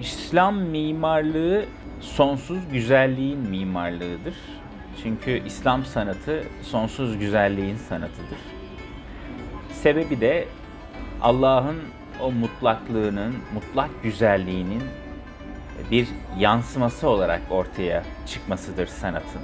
İslam mimarlığı sonsuz güzelliğin mimarlığıdır. Çünkü İslam sanatı sonsuz güzelliğin sanatıdır. Sebebi de Allah'ın o mutlaklığının, mutlak güzelliğinin bir yansıması olarak ortaya çıkmasıdır sanatın.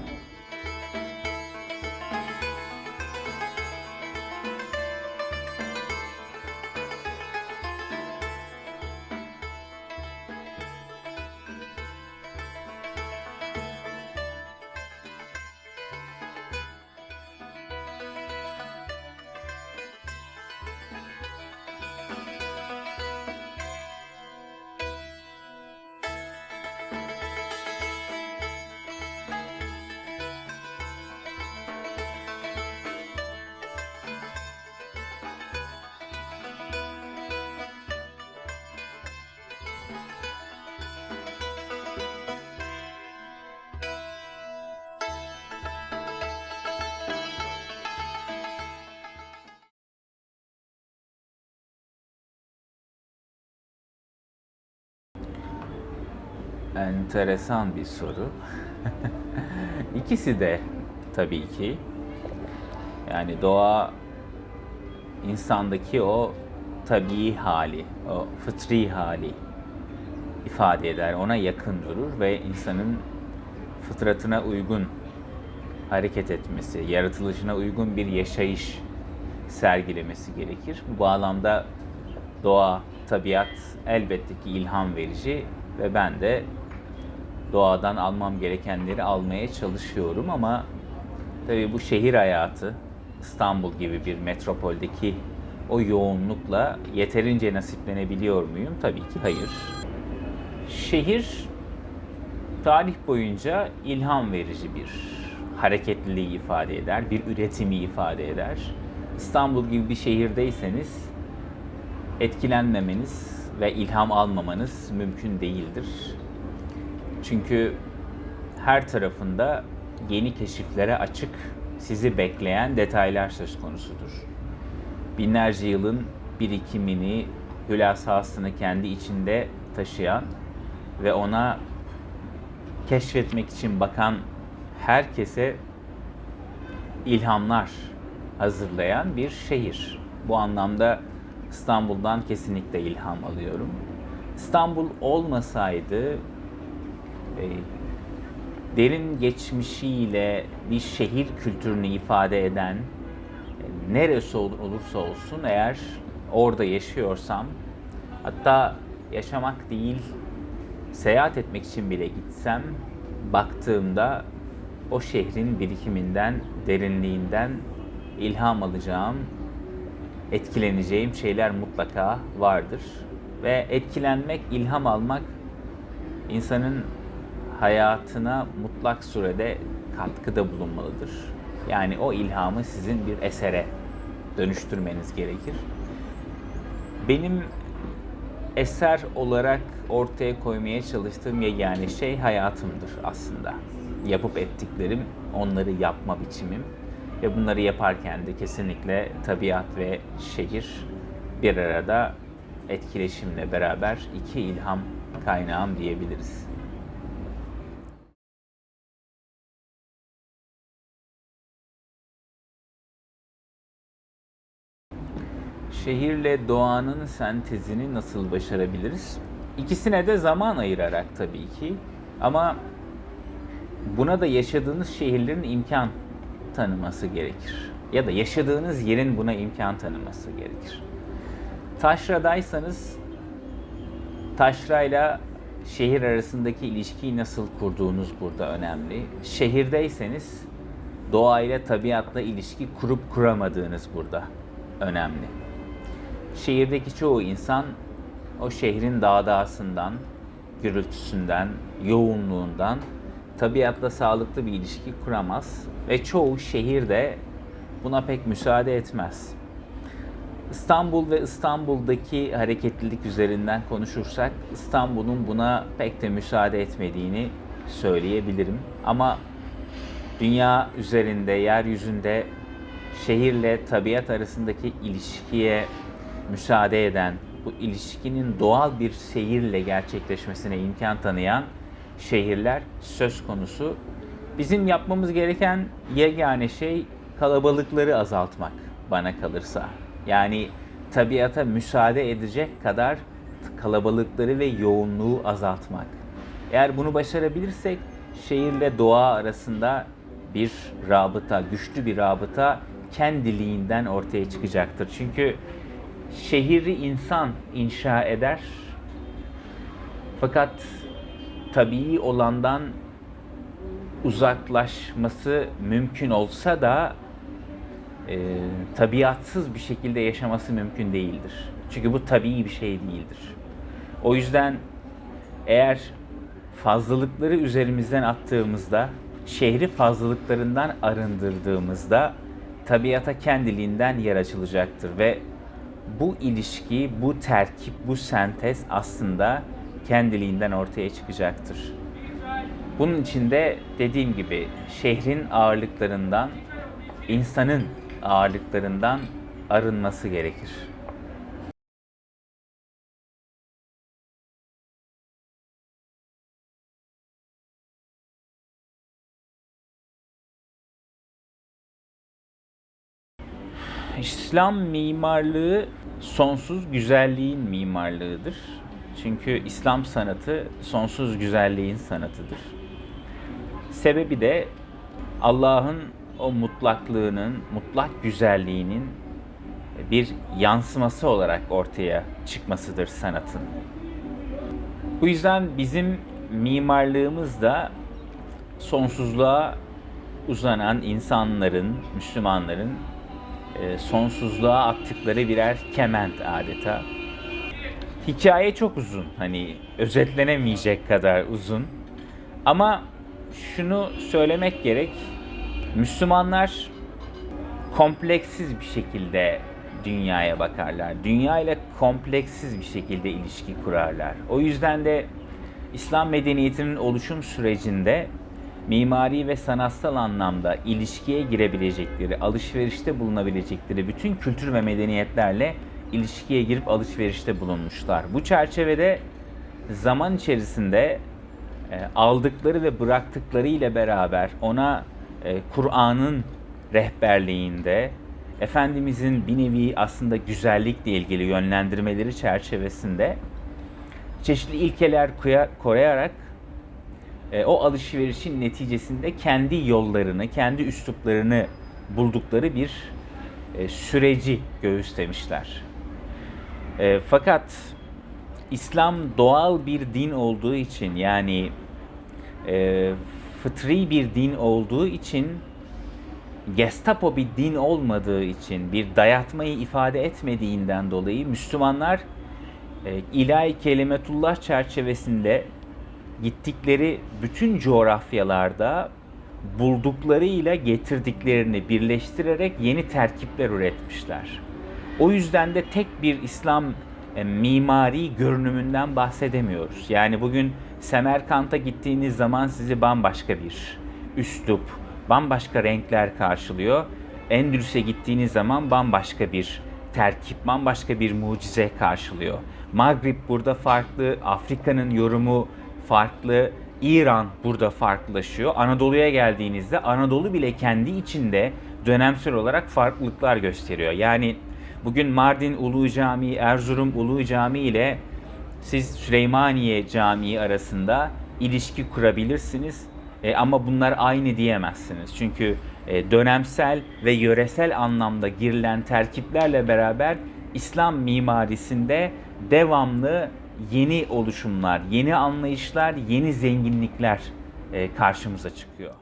Enteresan bir soru. İkisi de tabii ki. Yani doğa insandaki o tabii hali, o fıtri hali ifade eder. Ona yakın durur ve insanın fıtratına uygun hareket etmesi, yaratılışına uygun bir yaşayış sergilemesi gerekir. Bu bağlamda doğa, tabiat elbette ki ilham verici ve ben de doğadan almam gerekenleri almaya çalışıyorum ama tabii bu şehir hayatı İstanbul gibi bir metropoldeki o yoğunlukla yeterince nasiplenebiliyor muyum? Tabii ki hayır. Şehir tarih boyunca ilham verici bir hareketliliği ifade eder, bir üretimi ifade eder. İstanbul gibi bir şehirdeyseniz etkilenmemeniz ve ilham almamanız mümkün değildir. Çünkü her tarafında yeni keşiflere açık, sizi bekleyen detaylar söz konusudur. Binlerce yılın birikimini, hülasasını kendi içinde taşıyan ve ona keşfetmek için bakan herkese ilhamlar hazırlayan bir şehir. Bu anlamda İstanbul'dan kesinlikle ilham alıyorum. İstanbul olmasaydı derin geçmişiyle bir şehir kültürünü ifade eden e, neresi ol- olursa olsun eğer orada yaşıyorsam hatta yaşamak değil seyahat etmek için bile gitsem baktığımda o şehrin birikiminden, derinliğinden ilham alacağım, etkileneceğim şeyler mutlaka vardır. Ve etkilenmek, ilham almak insanın hayatına mutlak surede katkıda bulunmalıdır. Yani o ilhamı sizin bir esere dönüştürmeniz gerekir. Benim eser olarak ortaya koymaya çalıştığım yegane şey hayatımdır aslında. Yapıp ettiklerim, onları yapma biçimim ve bunları yaparken de kesinlikle tabiat ve şehir bir arada etkileşimle beraber iki ilham kaynağım diyebiliriz. Şehirle doğanın sentezini nasıl başarabiliriz? İkisine de zaman ayırarak tabii ki. Ama buna da yaşadığınız şehirlerin imkan tanıması gerekir. Ya da yaşadığınız yerin buna imkan tanıması gerekir. Taşra'daysanız taşrayla şehir arasındaki ilişkiyi nasıl kurduğunuz burada önemli. Şehirdeyseniz doğayla, tabiatla ilişki kurup kuramadığınız burada önemli. Şehirdeki çoğu insan o şehrin dağdağısından, gürültüsünden, yoğunluğundan tabiatla sağlıklı bir ilişki kuramaz ve çoğu şehir de buna pek müsaade etmez. İstanbul ve İstanbul'daki hareketlilik üzerinden konuşursak İstanbul'un buna pek de müsaade etmediğini söyleyebilirim. Ama dünya üzerinde, yeryüzünde şehirle tabiat arasındaki ilişkiye müsaade eden bu ilişkinin doğal bir seyirle gerçekleşmesine imkan tanıyan şehirler söz konusu. Bizim yapmamız gereken yegane şey kalabalıkları azaltmak bana kalırsa. Yani tabiata müsaade edecek kadar kalabalıkları ve yoğunluğu azaltmak. Eğer bunu başarabilirsek şehirle doğa arasında bir rabıta, güçlü bir rabıta kendiliğinden ortaya çıkacaktır. Çünkü şehri insan inşa eder. Fakat tabii olandan uzaklaşması mümkün olsa da e, tabiatsız bir şekilde yaşaması mümkün değildir. Çünkü bu tabii bir şey değildir. O yüzden eğer fazlalıkları üzerimizden attığımızda, şehri fazlalıklarından arındırdığımızda tabiata kendiliğinden yer açılacaktır ve bu ilişki, bu terkip, bu sentez aslında kendiliğinden ortaya çıkacaktır. Bunun için de dediğim gibi şehrin ağırlıklarından, insanın ağırlıklarından arınması gerekir. İslam mimarlığı sonsuz güzelliğin mimarlığıdır. Çünkü İslam sanatı sonsuz güzelliğin sanatıdır. Sebebi de Allah'ın o mutlaklığının, mutlak güzelliğinin bir yansıması olarak ortaya çıkmasıdır sanatın. Bu yüzden bizim mimarlığımız da sonsuzluğa uzanan insanların, Müslümanların e, sonsuzluğa attıkları birer kement adeta. Hikaye çok uzun. Hani özetlenemeyecek kadar uzun. Ama şunu söylemek gerek. Müslümanlar kompleksiz bir şekilde dünyaya bakarlar. Dünya ile kompleksiz bir şekilde ilişki kurarlar. O yüzden de İslam medeniyetinin oluşum sürecinde mimari ve sanatsal anlamda ilişkiye girebilecekleri, alışverişte bulunabilecekleri bütün kültür ve medeniyetlerle ilişkiye girip alışverişte bulunmuşlar. Bu çerçevede zaman içerisinde e, aldıkları ve bıraktıkları ile beraber ona e, Kur'an'ın rehberliğinde Efendimizin bir nevi aslında güzellikle ilgili yönlendirmeleri çerçevesinde çeşitli ilkeler koyarak o alışverişin neticesinde kendi yollarını, kendi üsluplarını buldukları bir e, süreci göğüslemişler. E, fakat İslam doğal bir din olduğu için yani e, fıtri bir din olduğu için Gestapo bir din olmadığı için bir dayatmayı ifade etmediğinden dolayı Müslümanlar e, ilahi kelimetullah çerçevesinde gittikleri bütün coğrafyalarda bulduklarıyla getirdiklerini birleştirerek yeni terkipler üretmişler. O yüzden de tek bir İslam e, mimari görünümünden bahsedemiyoruz. Yani bugün Semerkant'a gittiğiniz zaman sizi bambaşka bir üslup, bambaşka renkler karşılıyor. Endülüs'e gittiğiniz zaman bambaşka bir terkip, bambaşka bir mucize karşılıyor. Maghrib burada farklı, Afrika'nın yorumu farklı, İran burada farklılaşıyor. Anadolu'ya geldiğinizde Anadolu bile kendi içinde dönemsel olarak farklılıklar gösteriyor. Yani bugün Mardin Ulu Camii, Erzurum Ulu Camii ile siz Süleymaniye Camii arasında ilişki kurabilirsiniz. E, ama bunlar aynı diyemezsiniz. Çünkü e, dönemsel ve yöresel anlamda girilen terkiplerle beraber İslam mimarisinde devamlı yeni oluşumlar, yeni anlayışlar, yeni zenginlikler e, karşımıza çıkıyor.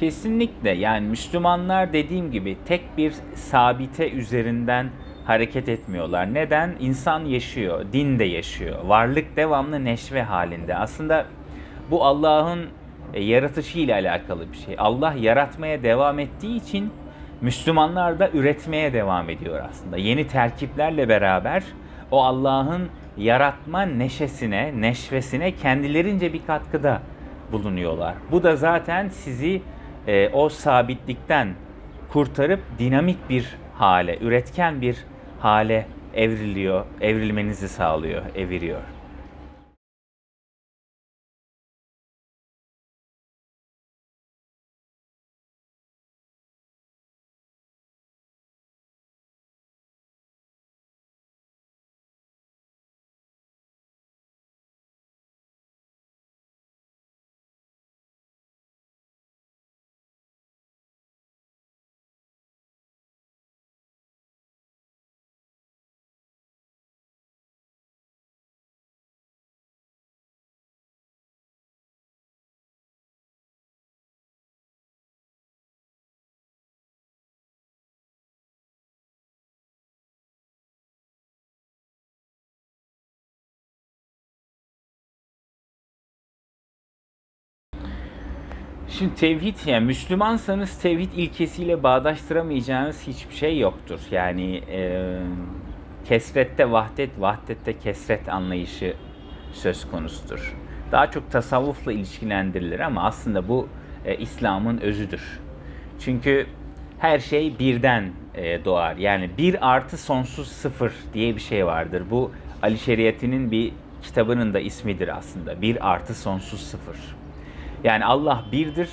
Kesinlikle yani Müslümanlar dediğim gibi tek bir sabite üzerinden hareket etmiyorlar. Neden? İnsan yaşıyor, din de yaşıyor. Varlık devamlı neşve halinde. Aslında bu Allah'ın e, yaratışıyla alakalı bir şey. Allah yaratmaya devam ettiği için Müslümanlar da üretmeye devam ediyor aslında. Yeni terkiplerle beraber o Allah'ın yaratma neşesine, neşvesine kendilerince bir katkıda bulunuyorlar. Bu da zaten sizi e, o sabitlikten kurtarıp dinamik bir hale, üretken bir hale evriliyor, evrilmenizi sağlıyor, eviriyor. Şimdi tevhid yani Müslümansanız tevhid ilkesiyle bağdaştıramayacağınız hiçbir şey yoktur. Yani e, kesrette vahdet, vahdette kesret anlayışı söz konusudur. Daha çok tasavvufla ilişkilendirilir ama aslında bu e, İslam'ın özüdür. Çünkü her şey birden e, doğar. Yani bir artı sonsuz sıfır diye bir şey vardır. Bu Ali Şeriati'nin bir kitabının da ismidir aslında. Bir artı sonsuz sıfır. Yani Allah birdir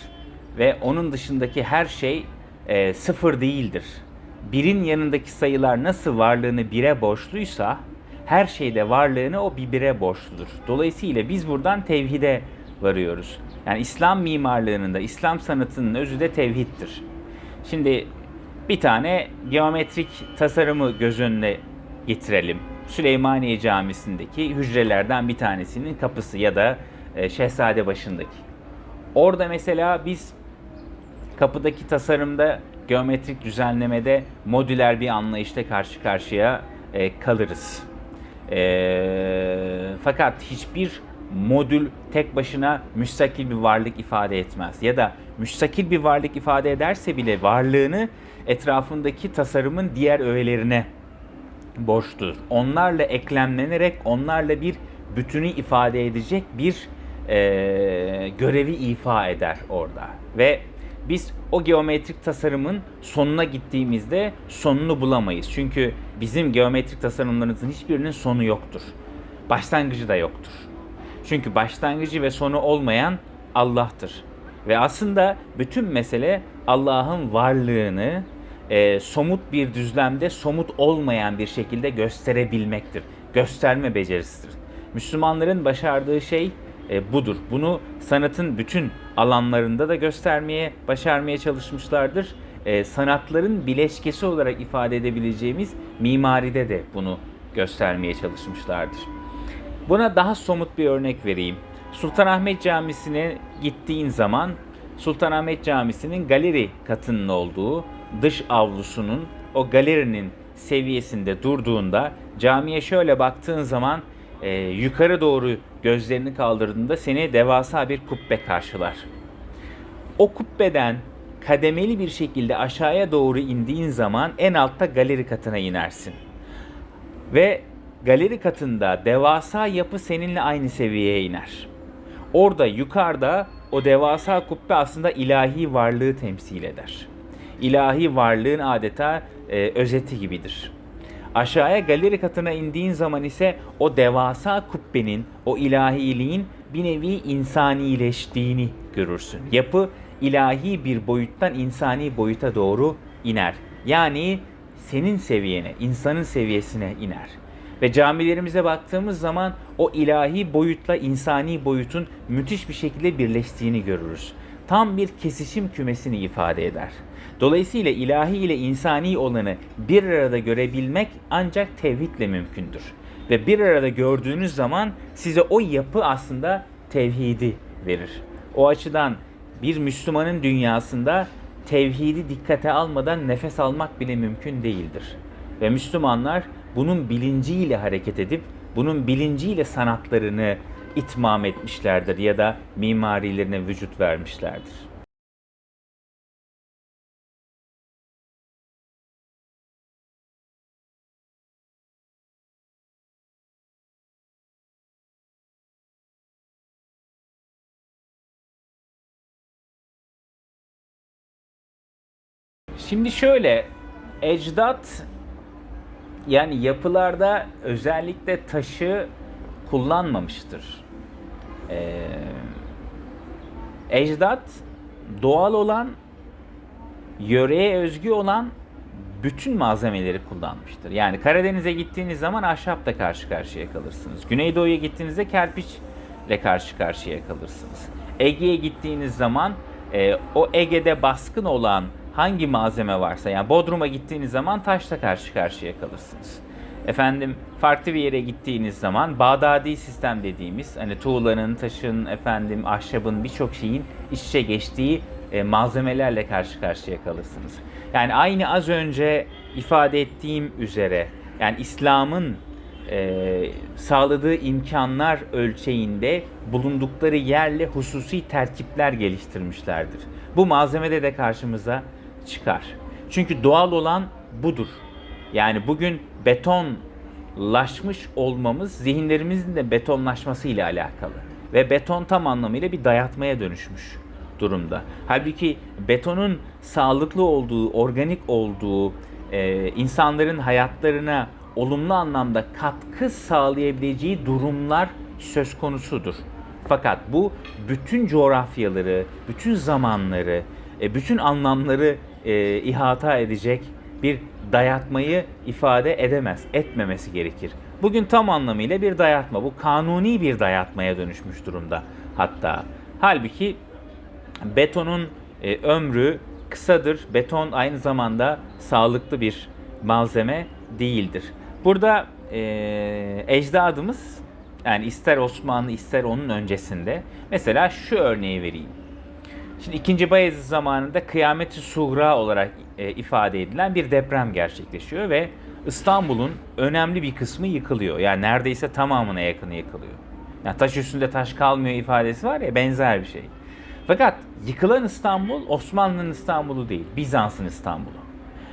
ve onun dışındaki her şey e, sıfır değildir. Birin yanındaki sayılar nasıl varlığını bire borçluysa her şeyde varlığını o bir bire borçludur. Dolayısıyla biz buradan tevhide varıyoruz. Yani İslam mimarlığının da İslam sanatının özü de tevhiddir. Şimdi bir tane geometrik tasarımı göz önüne getirelim. Süleymaniye Camisi'ndeki hücrelerden bir tanesinin kapısı ya da e, Şehzade başındaki. Orada mesela biz kapıdaki tasarımda geometrik düzenlemede modüler bir anlayışla karşı karşıya e, kalırız. E, fakat hiçbir modül tek başına müstakil bir varlık ifade etmez. Ya da müstakil bir varlık ifade ederse bile varlığını etrafındaki tasarımın diğer öğelerine borçludur. Onlarla eklemlenerek onlarla bir bütünü ifade edecek bir e, görevi ifa eder orada. Ve biz o geometrik tasarımın sonuna gittiğimizde sonunu bulamayız. Çünkü bizim geometrik tasarımlarımızın hiçbirinin sonu yoktur. Başlangıcı da yoktur. Çünkü başlangıcı ve sonu olmayan Allah'tır. Ve aslında bütün mesele Allah'ın varlığını e, somut bir düzlemde somut olmayan bir şekilde gösterebilmektir. Gösterme becerisidir. Müslümanların başardığı şey e, budur. Bunu sanatın bütün alanlarında da göstermeye, başarmaya çalışmışlardır. E, sanatların bileşkesi olarak ifade edebileceğimiz mimaride de bunu göstermeye çalışmışlardır. Buna daha somut bir örnek vereyim. Sultanahmet Camisi'ne gittiğin zaman Sultanahmet Camisi'nin galeri katının olduğu dış avlusunun o galerinin seviyesinde durduğunda camiye şöyle baktığın zaman e, yukarı doğru gözlerini kaldırdığında seni devasa bir kubbe karşılar. O kubbeden kademeli bir şekilde aşağıya doğru indiğin zaman en altta galeri katına inersin. Ve galeri katında devasa yapı seninle aynı seviyeye iner. Orada yukarıda o devasa kubbe aslında ilahi varlığı temsil eder. İlahi varlığın adeta e, özeti gibidir. Aşağıya galeri katına indiğin zaman ise o devasa kubbenin, o ilahiliğin bir nevi insanileştiğini görürsün. Yapı ilahi bir boyuttan insani boyuta doğru iner. Yani senin seviyene, insanın seviyesine iner. Ve camilerimize baktığımız zaman o ilahi boyutla insani boyutun müthiş bir şekilde birleştiğini görürüz. Tam bir kesişim kümesini ifade eder. Dolayısıyla ilahi ile insani olanı bir arada görebilmek ancak tevhidle mümkündür. Ve bir arada gördüğünüz zaman size o yapı aslında tevhidi verir. O açıdan bir Müslümanın dünyasında tevhidi dikkate almadan nefes almak bile mümkün değildir. Ve Müslümanlar bunun bilinciyle hareket edip bunun bilinciyle sanatlarını itmam etmişlerdir ya da mimarilerine vücut vermişlerdir. Şimdi şöyle, ecdat yani yapılarda özellikle taşı kullanmamıştır. Ee, ecdat doğal olan, yöreye özgü olan bütün malzemeleri kullanmıştır. Yani Karadeniz'e gittiğiniz zaman ahşapla karşı karşıya kalırsınız. Güneydoğu'ya gittiğinizde kerpiçle karşı karşıya kalırsınız. Ege'ye gittiğiniz zaman e, o Ege'de baskın olan hangi malzeme varsa yani Bodrum'a gittiğiniz zaman taşla karşı karşıya kalırsınız. Efendim farklı bir yere gittiğiniz zaman Bağdadi sistem dediğimiz hani tuğlanın, taşın, efendim ahşabın birçok şeyin iç içe geçtiği e, malzemelerle karşı karşıya kalırsınız. Yani aynı az önce ifade ettiğim üzere yani İslam'ın e, sağladığı imkanlar ölçeğinde bulundukları yerle hususi terkipler geliştirmişlerdir. Bu malzemede de karşımıza çıkar. Çünkü doğal olan budur. Yani bugün betonlaşmış olmamız zihinlerimizin de betonlaşması ile alakalı. Ve beton tam anlamıyla bir dayatmaya dönüşmüş durumda. Halbuki betonun sağlıklı olduğu, organik olduğu, e, insanların hayatlarına olumlu anlamda katkı sağlayabileceği durumlar söz konusudur. Fakat bu bütün coğrafyaları, bütün zamanları, e, bütün anlamları e, ihata edecek bir dayatmayı ifade edemez, etmemesi gerekir. Bugün tam anlamıyla bir dayatma, bu kanuni bir dayatmaya dönüşmüş durumda hatta. Halbuki betonun e, ömrü kısadır. Beton aynı zamanda sağlıklı bir malzeme değildir. Burada e, ecdadımız yani ister Osmanlı ister onun öncesinde mesela şu örneği vereyim. Şimdi 2. Bayezid zamanında kıyameti suğra olarak e, ifade edilen bir deprem gerçekleşiyor ve İstanbul'un önemli bir kısmı yıkılıyor. Yani neredeyse tamamına yakını yıkılıyor. Yani taş üstünde taş kalmıyor ifadesi var ya benzer bir şey. Fakat yıkılan İstanbul Osmanlı'nın İstanbul'u değil, Bizans'ın İstanbul'u.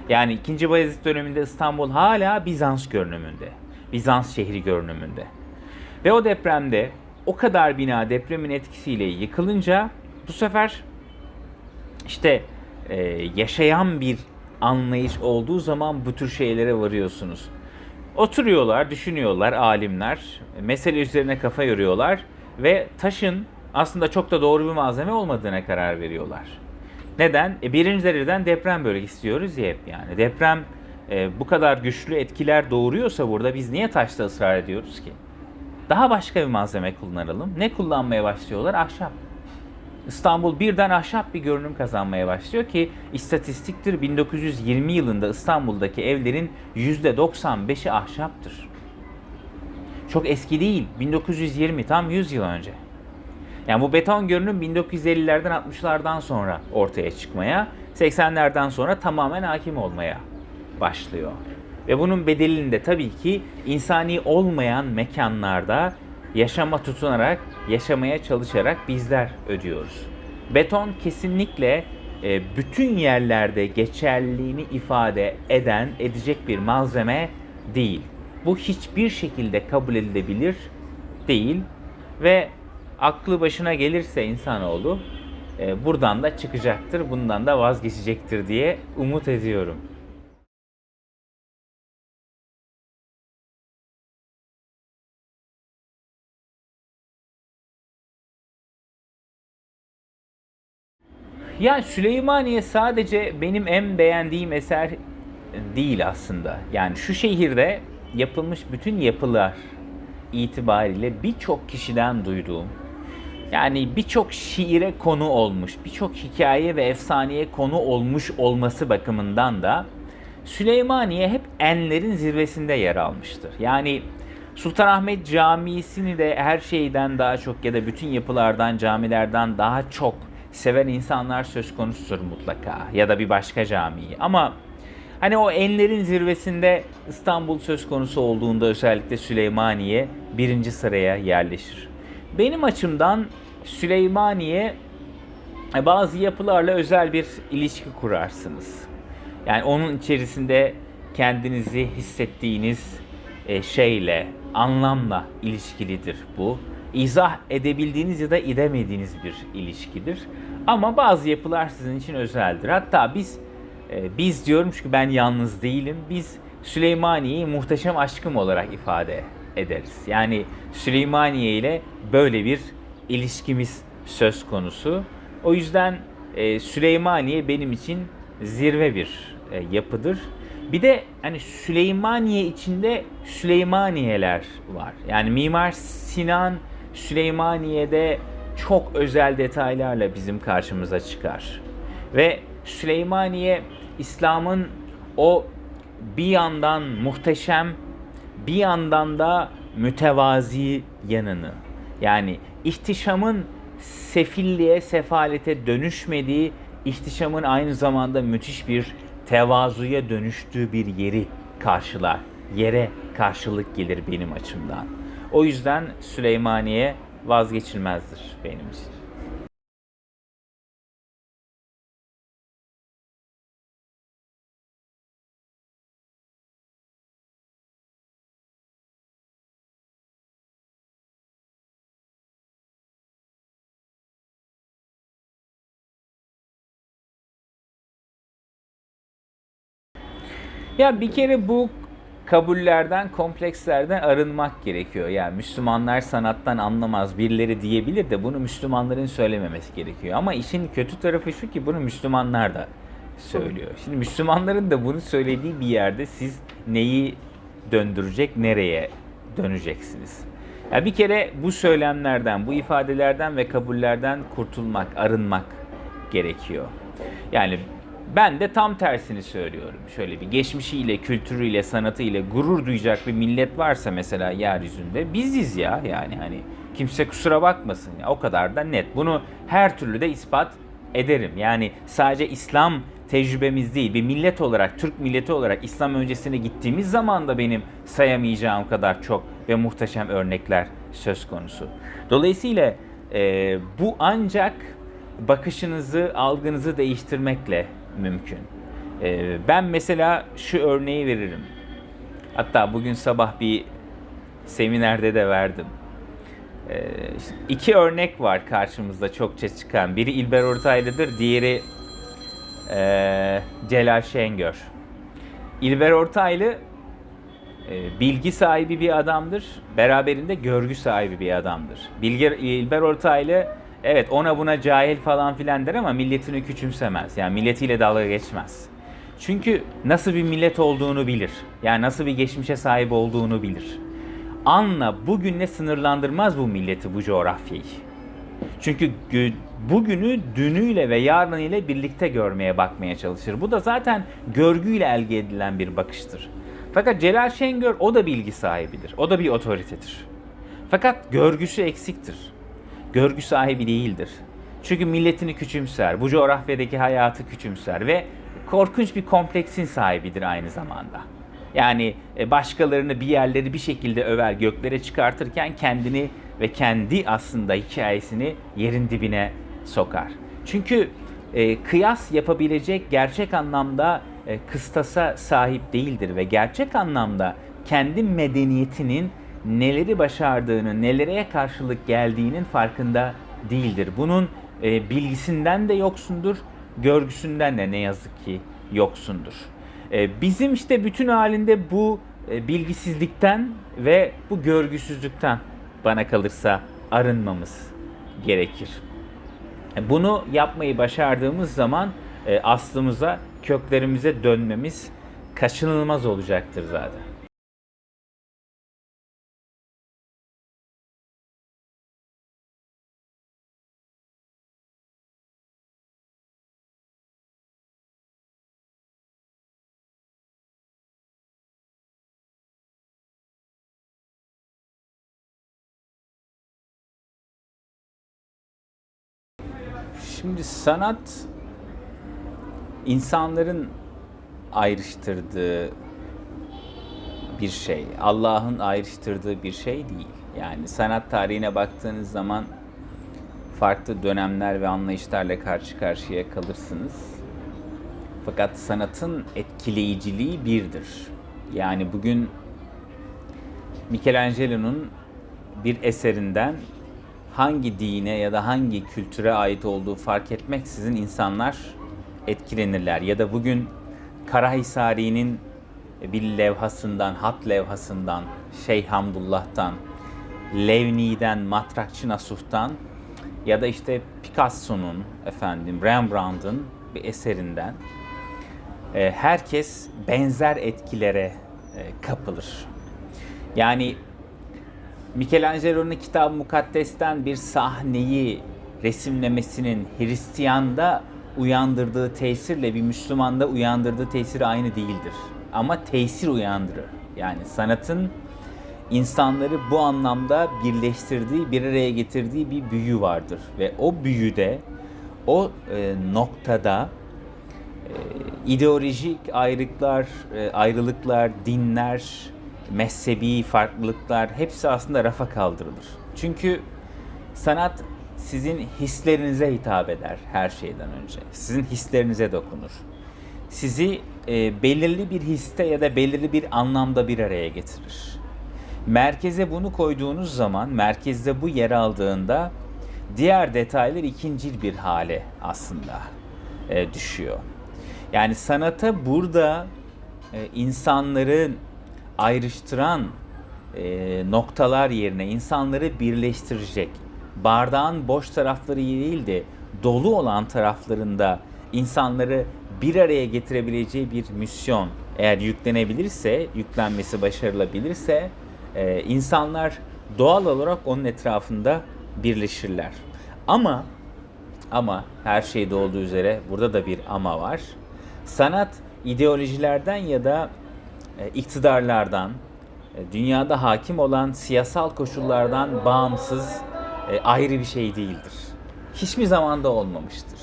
Yani 2. Bayezid döneminde İstanbul hala Bizans görünümünde. Bizans şehri görünümünde. Ve o depremde o kadar bina depremin etkisiyle yıkılınca bu sefer işte e, yaşayan bir anlayış olduğu zaman bu tür şeylere varıyorsunuz. Oturuyorlar, düşünüyorlar alimler, mesele üzerine kafa yoruyorlar ve taşın aslında çok da doğru bir malzeme olmadığına karar veriyorlar. Neden? E, birinci dereceden deprem bölgesi istiyoruz ya hep yani. Deprem e, bu kadar güçlü etkiler doğuruyorsa burada biz niye taşta ısrar ediyoruz ki? Daha başka bir malzeme kullanalım. Ne kullanmaya başlıyorlar? Ahşap. İstanbul birden ahşap bir görünüm kazanmaya başlıyor ki istatistiktir 1920 yılında İstanbul'daki evlerin %95'i ahşaptır. Çok eski değil. 1920 tam 100 yıl önce. Yani bu beton görünüm 1950'lerden 60'lardan sonra ortaya çıkmaya, 80'lerden sonra tamamen hakim olmaya başlıyor. Ve bunun bedelini de tabii ki insani olmayan mekanlarda yaşama tutunarak, yaşamaya çalışarak bizler ödüyoruz. Beton kesinlikle e, bütün yerlerde geçerliliğini ifade eden, edecek bir malzeme değil. Bu hiçbir şekilde kabul edilebilir değil ve aklı başına gelirse insanoğlu e, buradan da çıkacaktır, bundan da vazgeçecektir diye umut ediyorum. Ya Süleymaniye sadece benim en beğendiğim eser değil aslında. Yani şu şehirde yapılmış bütün yapılar itibariyle birçok kişiden duyduğum, yani birçok şiire konu olmuş, birçok hikaye ve efsaneye konu olmuş olması bakımından da Süleymaniye hep enlerin zirvesinde yer almıştır. Yani Sultanahmet Camisi'ni de her şeyden daha çok ya da bütün yapılardan, camilerden daha çok seven insanlar söz konusudur mutlaka ya da bir başka camiyi. Ama hani o enlerin zirvesinde İstanbul söz konusu olduğunda özellikle Süleymaniye birinci sıraya yerleşir. Benim açımdan Süleymaniye e, bazı yapılarla özel bir ilişki kurarsınız. Yani onun içerisinde kendinizi hissettiğiniz e, şeyle, anlamla ilişkilidir bu. İzah edebildiğiniz ya da edemediğiniz bir ilişkidir. Ama bazı yapılar sizin için özeldir. Hatta biz e, biz diyorum çünkü ben yalnız değilim. Biz Süleymaniye'yi muhteşem aşkım olarak ifade ederiz. Yani Süleymaniye ile böyle bir ilişkimiz söz konusu. O yüzden e, Süleymaniye benim için zirve bir e, yapıdır. Bir de hani Süleymaniye içinde Süleymaniyeler var. Yani Mimar Sinan Süleymaniye'de çok özel detaylarla bizim karşımıza çıkar. Ve Süleymaniye İslam'ın o bir yandan muhteşem bir yandan da mütevazi yanını yani ihtişamın sefilliğe, sefalete dönüşmediği, ihtişamın aynı zamanda müthiş bir tevazuya dönüştüğü bir yeri karşılar. Yere karşılık gelir benim açımdan. O yüzden Süleymaniye vazgeçilmezdir benim için. Ya bir kere bu kabullerden, komplekslerden arınmak gerekiyor. Yani Müslümanlar sanattan anlamaz birileri diyebilir de bunu Müslümanların söylememesi gerekiyor. Ama işin kötü tarafı şu ki bunu Müslümanlar da söylüyor. Şimdi Müslümanların da bunu söylediği bir yerde siz neyi döndürecek, nereye döneceksiniz? Ya bir kere bu söylemlerden, bu ifadelerden ve kabullerden kurtulmak, arınmak gerekiyor. Yani ben de tam tersini söylüyorum. Şöyle bir geçmişiyle, kültürüyle, sanatıyla gurur duyacak bir millet varsa mesela yeryüzünde biziz ya yani hani kimse kusura bakmasın ya o kadar da net. Bunu her türlü de ispat ederim. Yani sadece İslam tecrübemiz değil bir millet olarak, Türk milleti olarak İslam öncesine gittiğimiz zaman da benim sayamayacağım kadar çok ve muhteşem örnekler söz konusu. Dolayısıyla e, bu ancak bakışınızı, algınızı değiştirmekle mümkün. Ee, ben mesela şu örneği veririm. Hatta bugün sabah bir seminerde de verdim. Ee, iki örnek var karşımızda çokça çıkan. Biri İlber Ortaylı'dır, diğeri e, Celal Şengör. İlber Ortaylı e, bilgi sahibi bir adamdır, beraberinde görgü sahibi bir adamdır. Bilgi, İlber Ortaylı Evet ona buna cahil falan filan der ama milletini küçümsemez. Yani milletiyle dalga geçmez. Çünkü nasıl bir millet olduğunu bilir. Yani nasıl bir geçmişe sahip olduğunu bilir. Anla bugünle sınırlandırmaz bu milleti, bu coğrafyayı. Çünkü bugünü dünüyle ve yarın ile birlikte görmeye bakmaya çalışır. Bu da zaten görgüyle elde edilen bir bakıştır. Fakat Celal Şengör o da bilgi sahibidir. O da bir otoritedir. Fakat görgüsü eksiktir görgü sahibi değildir. Çünkü milletini küçümser, bu coğrafyadaki hayatı küçümser ve korkunç bir kompleksin sahibidir aynı zamanda. Yani e, başkalarını bir yerleri bir şekilde över, göklere çıkartırken kendini ve kendi aslında hikayesini yerin dibine sokar. Çünkü e, kıyas yapabilecek gerçek anlamda e, kıstasa sahip değildir ve gerçek anlamda kendi medeniyetinin neleri başardığını, nelere karşılık geldiğinin farkında değildir. Bunun e, bilgisinden de yoksundur, görgüsünden de ne yazık ki yoksundur. E, bizim işte bütün halinde bu e, bilgisizlikten ve bu görgüsüzlükten bana kalırsa arınmamız gerekir. E, bunu yapmayı başardığımız zaman e, aslımıza, köklerimize dönmemiz kaçınılmaz olacaktır zaten. Şimdi sanat insanların ayrıştırdığı bir şey. Allah'ın ayrıştırdığı bir şey değil. Yani sanat tarihine baktığınız zaman farklı dönemler ve anlayışlarla karşı karşıya kalırsınız. Fakat sanatın etkileyiciliği birdir. Yani bugün Michelangelo'nun bir eserinden hangi dine ya da hangi kültüre ait olduğu fark etmeksizin insanlar etkilenirler. Ya da bugün Karahisari'nin bir levhasından, hat levhasından, Şeyh Hamdullah'tan, Levni'den, Matrakçı Nasuh'tan ya da işte Picasso'nun, efendim Rembrandt'ın bir eserinden e, herkes benzer etkilere e, kapılır. Yani Michelangelo'nun kitab Mukaddes'ten bir sahneyi resimlemesinin Hristiyan'da uyandırdığı tesirle bir Müslümanda uyandırdığı tesir aynı değildir. Ama tesir uyandırır. Yani sanatın insanları bu anlamda birleştirdiği, bir araya getirdiği bir büyü vardır. Ve o büyüde, o e, noktada e, ideolojik ayrılıklar, e, ayrılıklar, dinler, mezhebi farklılıklar hepsi aslında rafa kaldırılır. Çünkü sanat sizin hislerinize hitap eder her şeyden önce. Sizin hislerinize dokunur. Sizi e, belirli bir histe ya da belirli bir anlamda bir araya getirir. Merkeze bunu koyduğunuz zaman, merkezde bu yer aldığında diğer detaylar ikincil bir hale aslında e, düşüyor. Yani sanata burada e, insanların ayrıştıran e, noktalar yerine insanları birleştirecek, bardağın boş tarafları değil de dolu olan taraflarında insanları bir araya getirebileceği bir misyon eğer yüklenebilirse, yüklenmesi başarılabilirse e, insanlar doğal olarak onun etrafında birleşirler. Ama ama her şeyde olduğu üzere burada da bir ama var. Sanat ideolojilerden ya da iktidarlardan, e, dünyada hakim olan siyasal koşullardan bağımsız e, ayrı bir şey değildir. Hiçbir zamanda olmamıştır.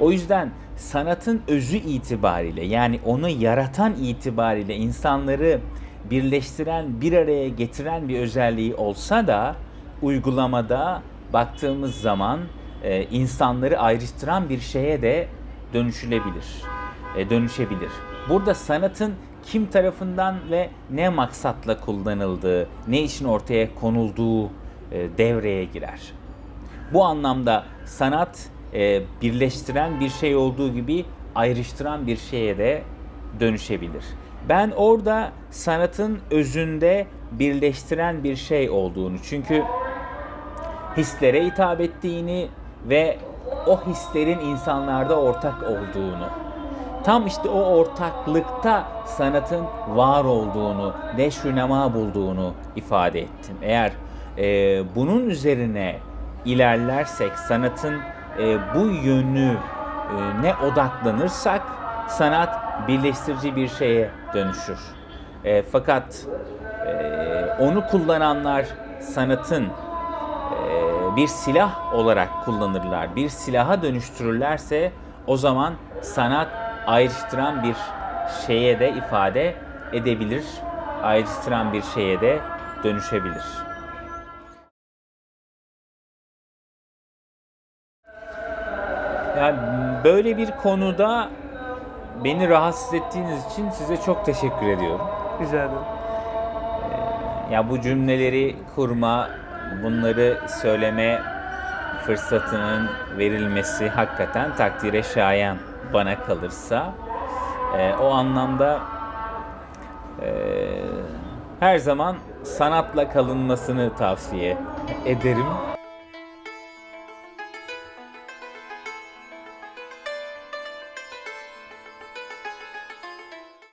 O yüzden sanatın özü itibariyle yani onu yaratan itibariyle insanları birleştiren, bir araya getiren bir özelliği olsa da uygulamada baktığımız zaman e, insanları ayrıştıran bir şeye de dönüşülebilir. E, dönüşebilir. Burada sanatın kim tarafından ve ne maksatla kullanıldığı, ne için ortaya konulduğu e, devreye girer. Bu anlamda sanat e, birleştiren bir şey olduğu gibi ayrıştıran bir şeye de dönüşebilir. Ben orada sanatın özünde birleştiren bir şey olduğunu çünkü hislere hitap ettiğini ve o hislerin insanlarda ortak olduğunu tam işte o ortaklıkta sanatın var olduğunu, neşrünema bulduğunu ifade ettim. Eğer e, bunun üzerine ilerlersek, sanatın e, bu yönü e, ne odaklanırsak, sanat birleştirici bir şeye dönüşür. E, fakat e, onu kullananlar sanatın e, bir silah olarak kullanırlar, bir silaha dönüştürürlerse o zaman sanat ayrıştıran bir şeye de ifade edebilir, ayrıştıran bir şeye de dönüşebilir. Yani böyle bir konuda beni rahatsız ettiğiniz için size çok teşekkür ediyorum. Rica ederim. Ya bu cümleleri kurma, bunları söyleme fırsatının verilmesi hakikaten takdire şayan bana kalırsa. Ee, o anlamda e, her zaman sanatla kalınmasını tavsiye ederim.